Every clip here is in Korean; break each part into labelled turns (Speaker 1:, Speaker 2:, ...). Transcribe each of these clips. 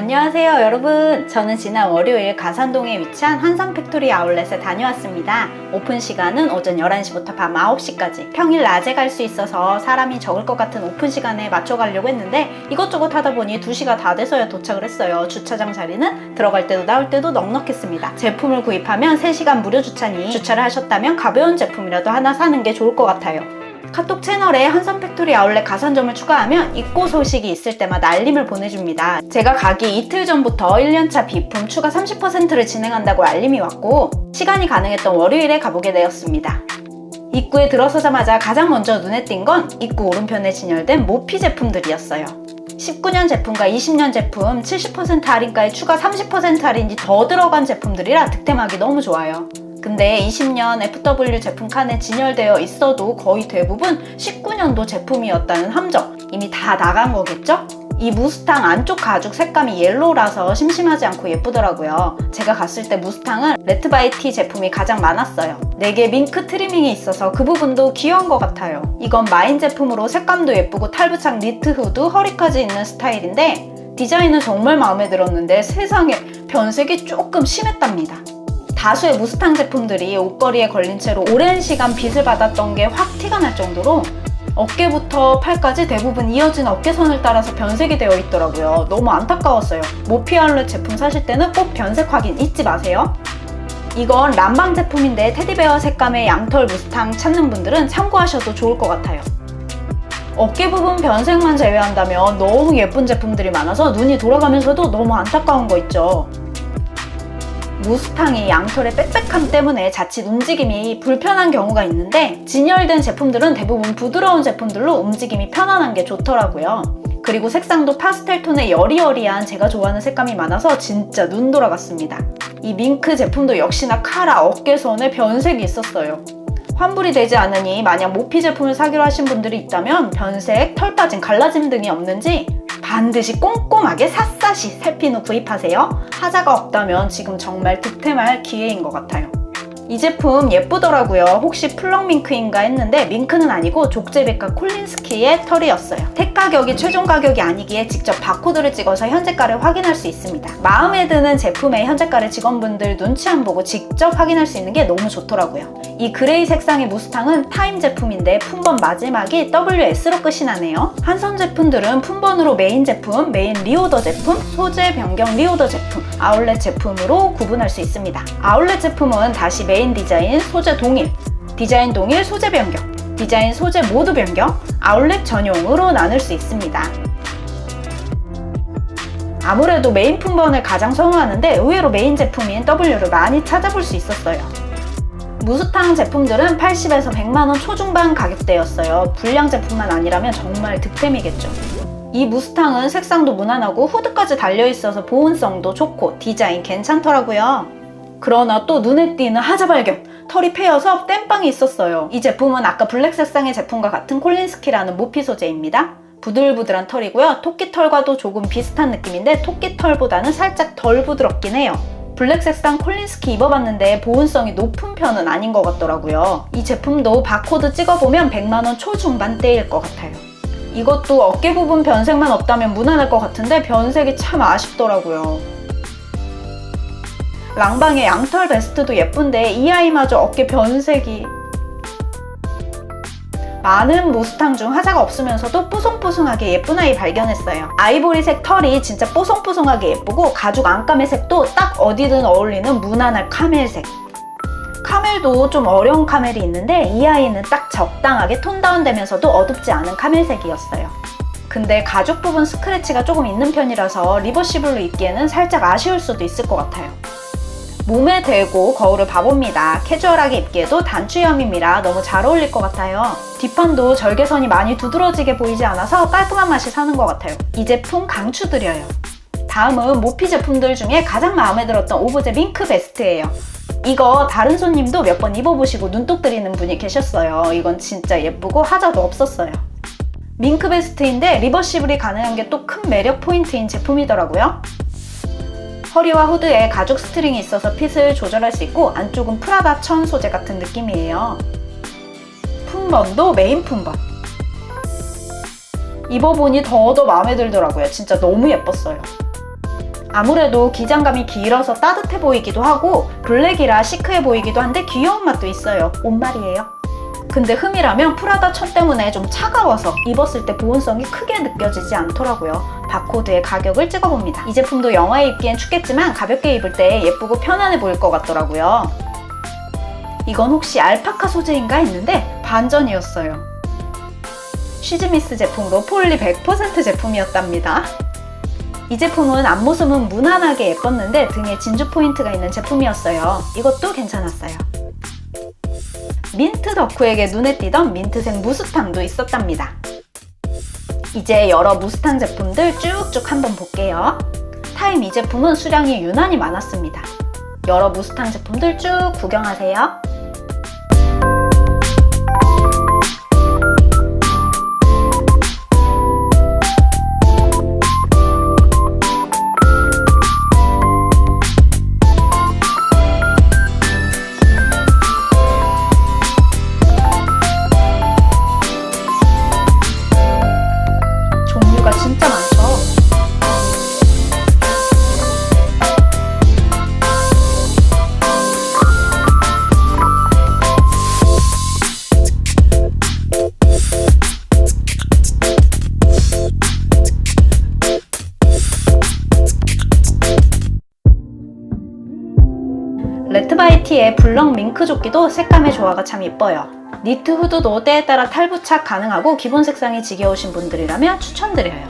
Speaker 1: 안녕하세요 여러분. 저는 지난 월요일 가산동에 위치한 한산 팩토리 아울렛에 다녀왔습니다. 오픈 시간은 오전 11시부터 밤 9시까지. 평일 낮에 갈 수 있어서 사람이 적을 것 같은 오픈 시간에 맞춰 가려고 했는데 이것저것 하다 보니 2시가 다 돼서야 도착을 했어요. 주차장 자리는 들어갈 때도 나올 때도 넉넉했습니다. 제품을 구입하면 3시간 무료 주차니 주차를 하셨다면 가벼운 제품이라도 하나 사는 게 좋을 것 같아요 카톡 채널에 한산 팩토리 아울렛 가산점을 추가하면 입고 소식이 있을 때마다 알림을 보내줍니다. 제가 가기 이틀 전부터 1년차 비품 추가 30%를 진행한다고 알림이 왔고 시간이 가능했던 월요일에 가보게 되었습니다. 입구에 들어서자마자 가장 먼저 눈에 띈 건 입구 오른편에 진열된 모피 제품들이었어요. 19년 제품과 20년 제품 70% 할인가에 추가 30% 할인이 더 들어간 제품들이라 득템하기 너무 좋아요. 근데 20년 FW 제품 칸에 진열되어 있어도 거의 대부분 19년도 제품이었다는 함정 이미 다 나간 거겠죠? 이 무스탕 안쪽 가죽 색감이 옐로우라서 심심하지 않고 예쁘더라고요. 제가 갔을 때 무스탕은 레트바이티 제품이 가장 많았어요. 4개 밍크 트리밍이 있어서 그 부분도 귀여운 것 같아요. 이건 마인 제품으로 색감도 예쁘고 탈부착 니트 후드, 허리까지 있는 스타일인데 디자인은 정말 마음에 들었는데 세상에 변색이 조금 심했답니다. 다수의 무스탕 제품들이 옷걸이에 걸린 채로 오랜 시간 빛을 받았던 게 확 티가 날 정도로 어깨부터 팔까지 대부분 이어진 어깨선을 따라서 변색이 되어 있더라고요. 너무 안타까웠어요. 모피알렛 제품 사실 때는 꼭 변색 확인 잊지 마세요. 이건 람방 제품인데 테디베어 색감의 양털 무스탕 찾는 분들은 참고하셔도 좋을 것 같아요. 어깨 부분 변색만 제외한다면 너무 예쁜 제품들이 많아서 눈이 돌아가면서도 너무 안타까운 거 있죠. 무스탕이 양털의 빽빽함 때문에 자칫 움직임이 불편한 경우가 있는데 진열된 제품들은 대부분 부드러운 제품들로 움직임이 편안한 게 좋더라고요. 그리고 색상도 파스텔 톤의 여리여리한 제가 좋아하는 색감이 많아서 진짜 눈 돌아갔습니다. 이 밍크 제품도 역시나 카라 어깨선에 변색이 있었어요. 환불이 되지 않으니 만약 모피 제품을 사기로 하신 분들이 있다면 변색, 털 빠짐, 갈라짐 등이 없는지 반드시 꼼꼼하게 샅샅이 살핀 후 구입하세요. 하자가 없다면 지금 정말 득템할 기회인 것 같아요. 이 제품 예쁘더라고요. 혹시 플럭 밍크인가 했는데 밍크는 아니고 족제비과 콜린스키의 털이었어요. 택 가격이 최종 가격이 아니기에 직접 바코드를 찍어서 현재가를 확인할 수 있습니다. 마음에 드는 제품의 현재가를 직원분들 눈치 안 보고 직접 확인할 수 있는 게 너무 좋더라고요. 이 그레이 색상의 무스탕은 타임 제품인데 품번 마지막이 WS로 끝이 나네요. 한선 제품들은 품번으로 메인 제품, 메인 리오더 제품, 소재 변경 리오더 제품, 아울렛 제품으로 구분할 수 있습니다. 아울렛 제품은 다시 메인 디자인, 소재 동일, 디자인 동일, 소재 변경, 디자인 소재 모두 변경, 아울렛 전용으로 나눌 수 있습니다. 아무래도 메인 품번을 가장 선호하는데 의외로 메인 제품인 W를 많이 찾아볼 수 있었어요. 무스탕 제품들은 80에서 100만원 초중반 가격대였어요. 불량 제품만 아니라면 정말 득템이겠죠. 이 무스탕은 색상도 무난하고 후드까지 달려있어서 보온성도 좋고 디자인 괜찮더라고요. 그러나 또 눈에 띄는 하자 발견! 털이 패여서 땜빵이 있었어요. 이 제품은 아까 블랙 색상의 제품과 같은 콜린스키라는 모피 소재입니다. 부들부들한 털이고요. 토끼 털과도 조금 비슷한 느낌인데 토끼 털보다는 살짝 덜 부드럽긴 해요. 블랙 색상 콜린스키 입어봤는데 보온성이 높은 편은 아닌 것 같더라고요. 이 제품도 바코드 찍어보면 100만원 초중반대일 것 같아요. 이것도 어깨 부분 변색만 없다면 무난할 것 같은데 변색이 참 아쉽더라고요. 랑방의 양털 베스트도 예쁜데 이 아이마저 어깨 변색이 많은 무스탕 중 하자가 없으면서도 뽀송뽀송하게 예쁜 아이 발견했어요. 아이보리색 털이 진짜 뽀송뽀송하게 예쁘고 가죽 안감의 색도 딱 어디든 어울리는 무난한 카멜색. 카멜도 좀 어려운 카멜이 있는데 이 아이는 딱 적당하게 톤 다운되면서도 어둡지 않은 카멜색이었어요. 근데 가죽 부분 스크래치가 조금 있는 편이라서 리버시블로 입기에는 살짝 아쉬울 수도 있을 것 같아요. 몸에 대고 거울을 봐봅니다. 캐주얼하게 입기에도 단추염입니다. 너무 잘 어울릴 것 같아요. 뒷판도 절개선이 많이 두드러지게 보이지 않아서 깔끔한 맛이 사는 것 같아요. 이 제품 강추드려요. 다음은 모피 제품들 중에 가장 마음에 들었던 오브제 밍크 베스트예요. 이거 다른 손님도 몇 번 입어보시고 눈독 들이는 분이 계셨어요. 이건 진짜 예쁘고 하자도 없었어요. 밍크 베스트인데 리버시블이 가능한 게 또 큰 매력 포인트인 제품이더라고요. 허리와 후드에 가죽 스트링이 있어서 핏을 조절할 수 있고 안쪽은 프라다 천 소재 같은 느낌이에요. 품번도 메인 품번. 입어보니 더더 마음에 들더라고요. 진짜 너무 예뻤어요. 아무래도 기장감이 길어서 따뜻해 보이기도 하고 블랙이라 시크해 보이기도 한데 귀여운 맛도 있어요. 옷 말이에요. 근데 흠이라면 프라다 천 때문에 좀 차가워서 입었을 때 보온성이 크게 느껴지지 않더라고요. 바코드에 가격을 찍어봅니다. 이 제품도 영화에 입기엔 춥겠지만 가볍게 입을 때 예쁘고 편안해 보일 것 같더라고요. 이건 혹시 알파카 소재인가 했는데 반전이었어요. 쉬즈미스 제품으로 폴리 100% 제품이었답니다. 이 제품은 앞모습은 무난하게 예뻤는데 등에 진주 포인트가 있는 제품이었어요. 이것도 괜찮았어요. 민트 덕후에게 눈에 띄던 민트색 무스탕도 있었답니다. 이제 여러 무스탕 제품들 쭉쭉 한번 볼게요. 타임 이 제품은 수량이 유난히 많았습니다. 여러 무스탕 제품들 쭉 구경하세요. 블럭 밍크 조끼도 색감의 조화가 참 예뻐요. 니트 후드도 때에 따라 탈부착 가능하고 기본 색상이 지겨우신 분들이라면 추천드려요.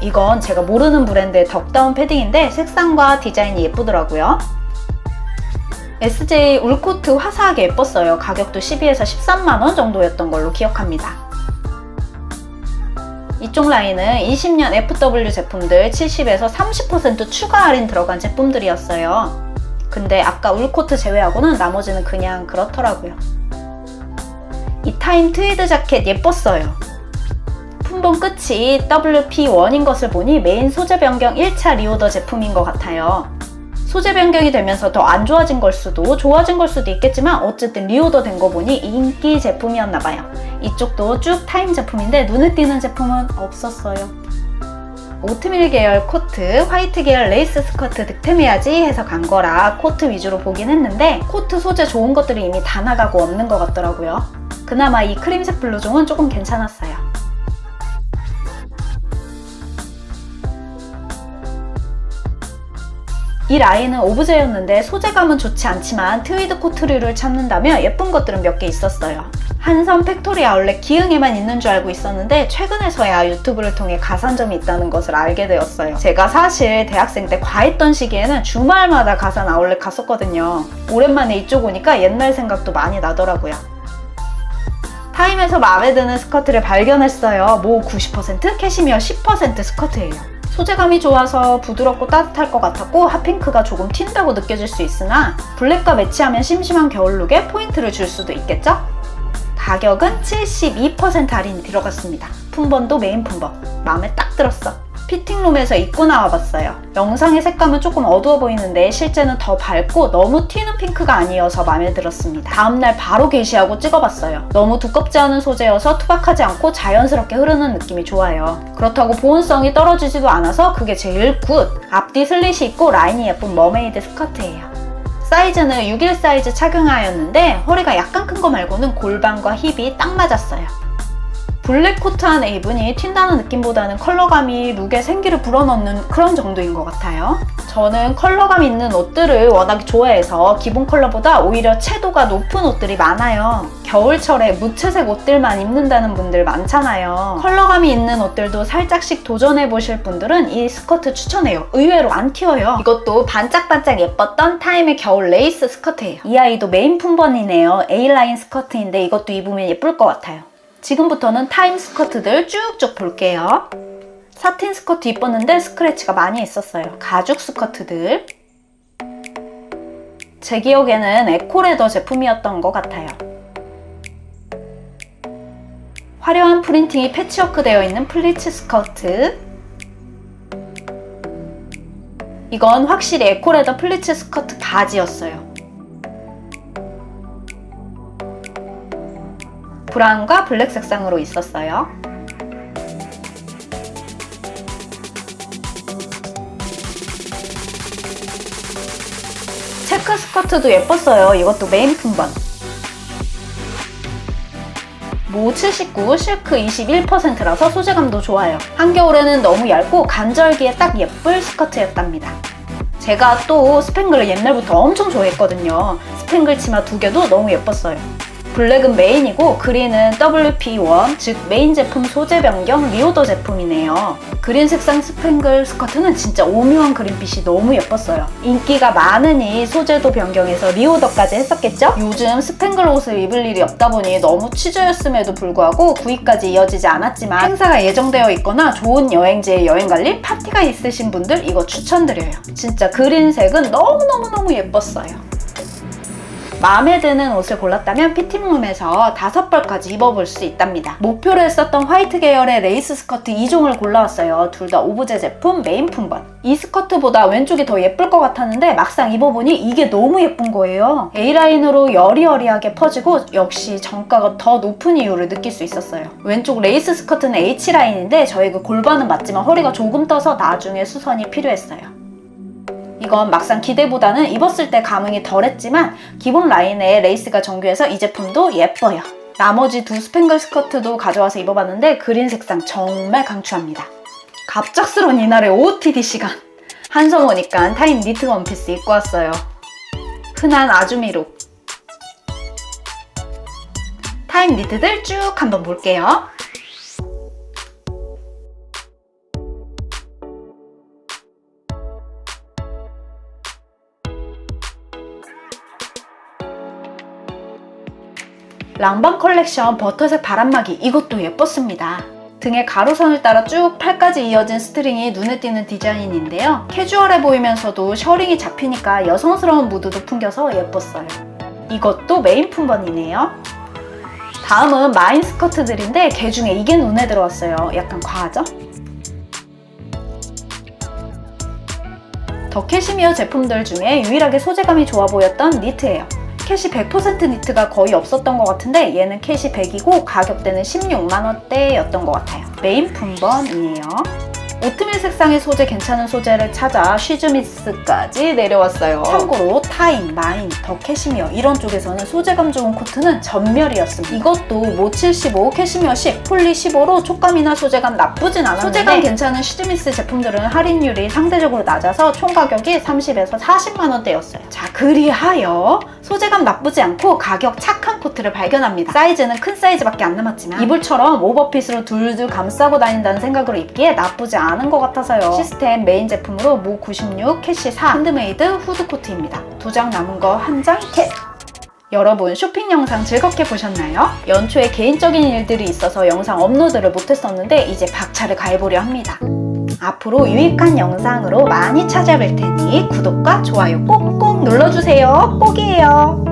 Speaker 1: 이건 제가 모르는 브랜드의 덕다운 패딩인데 색상과 디자인이 예쁘더라고요. SJ 울코트 화사하게 예뻤어요. 가격도 12에서 13만원 정도였던 걸로 기억합니다. 이쪽 라인은 20년 FW 제품들 70에서 30% 추가 할인 들어간 제품들이었어요. 근데 아까 울코트 제외하고는 나머지는 그냥 그렇더라고요. 이 타임 트위드 자켓 예뻤어요. 품번 끝이 WP1인 것을 보니 메인 소재 변경 1차 리오더 제품인 것 같아요. 소재 변경이 되면서 더 안 좋아진 걸 수도 좋아진 걸 수도 있겠지만 어쨌든 리오더 된 거 보니 인기 제품이었나 봐요. 이쪽도 쭉 타임 제품인데 눈에 띄는 제품은 없었어요. 오트밀 계열 코트, 화이트 계열 레이스 스커트 득템해야지 해서 간 거라 코트 위주로 보긴 했는데 코트 소재 좋은 것들이 이미 다 나가고 없는 것 같더라고요. 그나마 이 크림색 블루종은 조금 괜찮았어요. 이 라인은 오브제였는데 소재감은 좋지 않지만 트위드 코트류를 찾는다면 예쁜 것들은 몇 개 있었어요. 한섬 팩토리 아울렛 기흥에만 있는 줄 알고 있었는데 최근에서야 유튜브를 통해 가산점이 있다는 것을 알게 되었어요. 제가 사실 대학생 때 과했던 시기에는 주말마다 가산 아울렛 갔었거든요. 오랜만에 이쪽 오니까 옛날 생각도 많이 나더라고요. 타임에서 마음에 드는 스커트를 발견했어요. 모 90%, 캐시미어 10% 스커트예요. 소재감이 좋아서 부드럽고 따뜻할 것 같았고 핫핑크가 조금 튄다고 느껴질 수 있으나 블랙과 매치하면 심심한 겨울룩에 포인트를 줄 수도 있겠죠? 가격은 72% 할인이 들어갔습니다. 품번도 메인 품번. 마음에 딱 들었어. 피팅룸에서 입고 나와봤어요. 영상의 색감은 조금 어두워 보이는데 실제는 더 밝고 너무 튀는 핑크가 아니어서 마음에 들었습니다. 다음날 바로 게시하고 찍어봤어요. 너무 두껍지 않은 소재여서 투박하지 않고 자연스럽게 흐르는 느낌이 좋아요. 그렇다고 보온성이 떨어지지도 않아서 그게 제일 굿! 앞뒤 슬릿이 있고 라인이 예쁜 머메이드 스커트예요. 사이즈는 6일 사이즈 착용하였는데 허리가 약간 큰 거 말고는 골반과 힙이 딱 맞았어요. 블랙 코트한 에이븐이 튄다는 느낌보다는 컬러감이 룩에 생기를 불어넣는 그런 정도인 것 같아요. 저는 컬러감 있는 옷들을 워낙 좋아해서 기본 컬러보다 오히려 채도가 높은 옷들이 많아요. 겨울철에 무채색 옷들만 입는다는 분들 많잖아요. 컬러감이 있는 옷들도 살짝씩 도전해 보실 분들은 이 스커트 추천해요. 의외로 안 튀어요. 이것도 반짝반짝 예뻤던 타임의 겨울 레이스 스커트예요. 이 아이도 메인 품번이네요. A라인 스커트인데 이것도 입으면 예쁠 것 같아요. 지금부터는 타임 스커트들 쭉쭉 볼게요. 사틴 스커트 이뻤는데 스크래치가 많이 있었어요. 가죽 스커트들. 제 기억에는 에코레더 제품이었던 것 같아요. 화려한 프린팅이 패치워크 되어 있는 플리츠 스커트. 이건 확실히 에코레더 플리츠 스커트 바지였어요. 브라운과 블랙 색상으로 있었어요. 체크 스커트도 예뻤어요. 이것도 메인 품번. 모 79, 실크 21%라서 소재감도 좋아요. 한겨울에는 너무 얇고 간절기에 딱 예쁠 스커트였답니다. 제가 또 스팽글을 옛날부터 엄청 좋아했거든요. 스팽글 치마 두 개도 너무 예뻤어요. 블랙은 메인이고 그린은 WP1 즉 메인 제품 소재 변경 리오더 제품이네요. 그린 색상 스팽글 스커트는 진짜 오묘한 그린빛이 너무 예뻤어요. 인기가 많으니 소재도 변경해서 리오더까지 했었겠죠? 요즘 스팽글 옷을 입을 일이 없다 보니 너무 취저였음에도 불구하고 구입까지 이어지지 않았지만 행사가 예정되어 있거나 좋은 여행지에 여행 갈 일, 파티가 있으신 분들 이거 추천드려요. 진짜 그린색은 너무너무너무 예뻤어요. 마음에 드는 옷을 골랐다면 피팅룸에서 다섯 벌까지 입어볼 수 있답니다. 목표로 했었던 화이트 계열의 레이스 스커트 2종을 골라왔어요. 둘 다 오브제 제품 메인 품번. 이 스커트보다 왼쪽이 더 예쁠 것 같았는데 막상 입어보니 이게 너무 예쁜 거예요. A라인으로 여리여리하게 퍼지고 역시 정가가 더 높은 이유를 느낄 수 있었어요. 왼쪽 레이스 스커트는 H라인인데 저희 그 골반은 맞지만 허리가 조금 떠서 나중에 수선이 필요했어요. 이건 막상 기대보다는 입었을 때 감흥이 덜했지만 기본 라인에 레이스가 정교해서 이 제품도 예뻐요. 나머지 두 스팽글 스커트도 가져와서 입어봤는데 그린 색상 정말 강추합니다. 갑작스러운 이날의 OOTD 시간. 한섬 오니까 타인 니트 원피스 입고 왔어요. 흔한 아주미 룩. 타임 니트들 쭉 한번 볼게요. 랑방 컬렉션 버터색 바람막이 이것도 예뻤습니다. 등에 가로선을 따라 쭉 팔까지 이어진 스트링이 눈에 띄는 디자인인데요. 캐주얼해 보이면서도 셔링이 잡히니까 여성스러운 무드도 풍겨서 예뻤어요. 이것도 메인 품번이네요. 다음은 마인 스커트들인데 개 중에 이게 눈에 들어왔어요. 약간 과하죠? 더 캐시미어 제품들 중에 유일하게 소재감이 좋아 보였던 니트예요. 캐시 100% 니트가 거의 없었던 것 같은데 얘는 캐시 100이고 가격대는 16만원대였던 것 같아요. 메인 품번이에요. 오트밀 색상의 소재 괜찮은 소재를 찾아 쉬즈미스까지 내려왔어요. 참고로 타임, 마인, 더 캐시미어 이런 쪽에서는 소재감 좋은 코트는 전멸이었습니다. 이것도 모 75, 캐시미어 10, 폴리 15로 촉감이나 소재감 나쁘진 않았는데 소재감 괜찮은 쉬즈미스 제품들은 할인율이 상대적으로 낮아서 총 가격이 30에서 40만 원대였어요. 자, 그리하여 소재감 나쁘지 않고 가격 착한 코트를 발견합니다. 사이즈는 큰 사이즈밖에 안 남았지만 이불처럼 오버핏으로 둘둘 감싸고 다닌다는 생각으로 입기에 나쁘지 않은 것 같아서요. 시스템 메인 제품으로 모 96, 캐시 4 핸드메이드 후드 코트입니다. 두 장 남은 거 한 장 캡! 여러분 쇼핑 영상 즐겁게 보셨나요? 연초에 개인적인 일들이 있어서 영상 업로드를 못했었는데 이제 박차를 가해보려 합니다. 앞으로 유익한 영상으로 많이 찾아뵐 테니 구독과 좋아요 꼭꼭 눌러주세요. 꼭이에요.